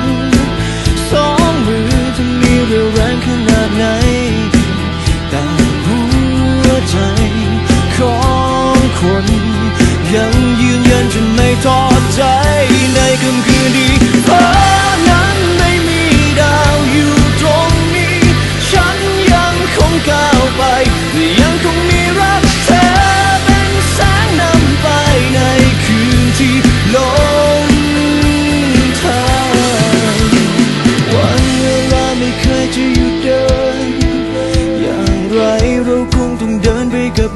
น สองมือจะมีเรียวแรงขนาดไหน แต่หัวใจของคนยังยืนยันจนไม่ทอดใจในค่ำคืนนี้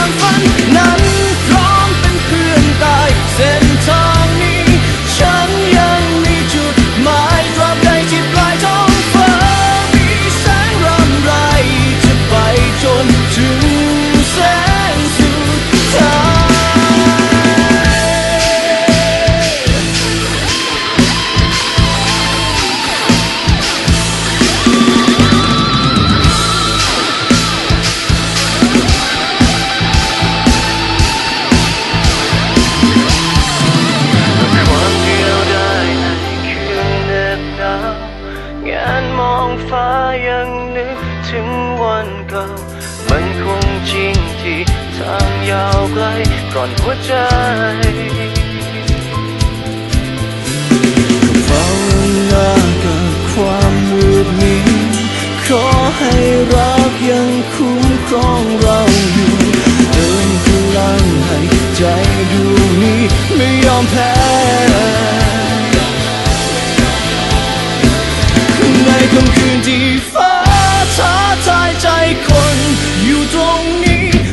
างกับ ทางยาวไกลก่อนหัวใจภาวนากับความมืดมิดขอให้รักยังคุ้มครองเราอยู่เดินพลังให้ใจดวงนี้ไม่ยอมแพ้